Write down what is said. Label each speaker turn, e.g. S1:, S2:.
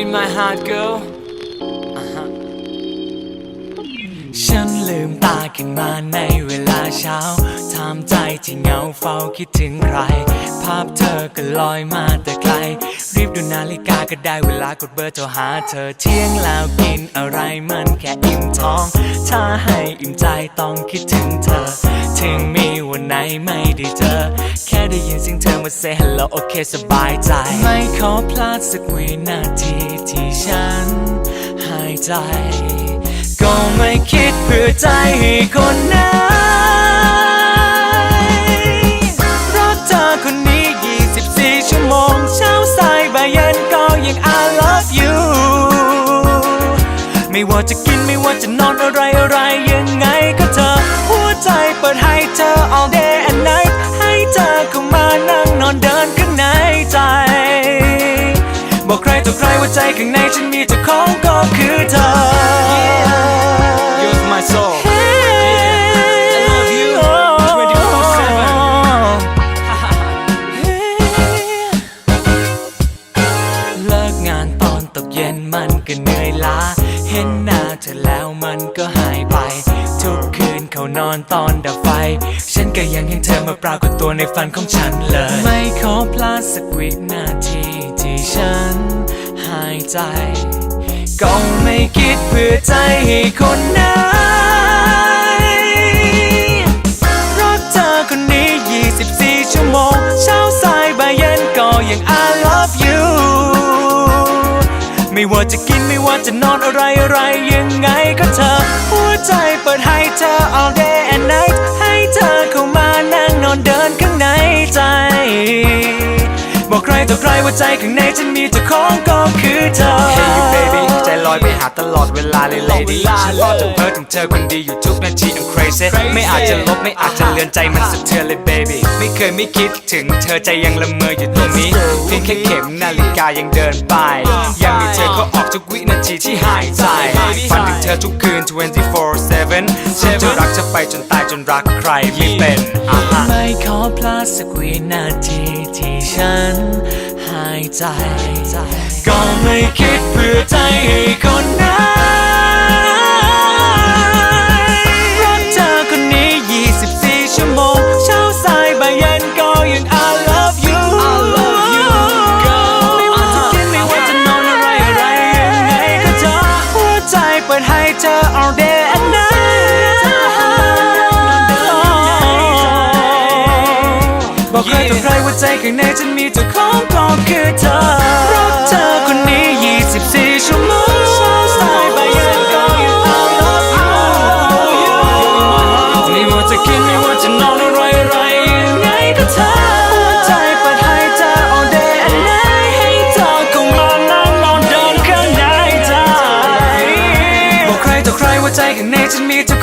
S1: in my heart girl
S2: ฉันลืมตาขึ้นมาในเวลาเช้าถามใจที่เหงาเฝ้าคิดถึงใคร ภาพเธอก็ลอยมาแต่ไกล รีบดูนาฬิกาก็ได้เวลากดเบอร์โทรหาเธอเที่ยงแล้วกินอะไรมันแค่อิ่มท้อง ถ้าให้อิ่มใจต้องคิดถึงเธอ ถึงมีวันไหนไม่ได้เจอ ได้ยินเสียงเธอมา say hello โอเคสบายใจ ไม่ขอพลาดสักวินาทีที่ฉันหายใจ ก็ไม่คิดเพื่อใจให้คนไหนรักเธอคนนี้ 24 ชั่วโมง เช้าสายบ่ายเย็นก็ยัง I love you ไม่ว่าจะกินไม่ว่าจะนอนอะไรอะไร บอกใครต่อใครว่าใจข้างในฉันมีเจ้าของก็คือเธอ
S1: You're my soul
S2: I
S1: love you
S2: เลิกงานตอนตกเย็นมันก็เหนื่อยล้า เห็นหน้าเธอแล้วมันก็หายไป ทุกคืนเขานอนตอนดับไฟ ฉันก็ยังเห็นเธอมาปรากฏตัวในฝันของฉันเลย ไม่ขอพลาดสักวินาทีที่ ฉันหายใจ ก็ไม่คิดเพื่อใจให้คนไหนรักเธอคนนี้ 24 ชั่วโมง เช้าสายบ่ายเย็นก็ยัง I love you ไม่ว่าจะกินไม่ว่าจะนอนอะไรอะไรยังไงก็เธอ หัวใจเปิดให้เธอ all day and night บอกใครต่อใครว่าใจข้างในฉันมีเจ้าของก็คือเธอ
S1: อยไปหาตลอดเวลาเลย lady ฉันรอจนเพ้อถึงเธอคนดีอยู่ทุกนาที I'm crazy ไม่อาจจะลบไม่อาจจะเลือนใจมันสะเทือนเลย baby ไม่เคยไม่คิดถึงเธอใจยังละเมออยู่ตรงนี้เพียงแค่เข็มนาฬิกายังเดินไป ยังมีเธอก็ออกทุกวินาทีที่หายใจฝันถึงเธอทุกคืน 24/7 ฉันจะรักเธอไปจนตายจนรักใครไม่เป็นอะฮะ
S2: ไม่ขอพลาดสักวินาทีที่ฉันหาย ใจ ก็ไม่คิดเพื่อใจให้คนไหนรักเธอคนนี้ 24 ชั่วโมง เช้าสายบ่ายเย็นก็ยัง I love you
S1: I love you girl
S2: ไม่ว่าจะกินไม่ว่าจะนอนอะไรอะไรยังไงก็เธอหัวใจเปิดให้เธอ all day บอกใครต่อใครว่าใจข้างในฉันมีเจ้าของก็คือเธอรักเธอคนนี้ 24 ชั่วโมงสายบ่ายเย็นก็ยัง I love you ไม่ว่าจะกินไม่ว่าจะนอนอะไรอะไรยังไงก็เธอใจเปิดให้เธอ all day and night ให้เธอเข้ามานั่งนอนเดินข้างในใจบอกใครต่อใครว่าใจข้างในฉันมีเธอ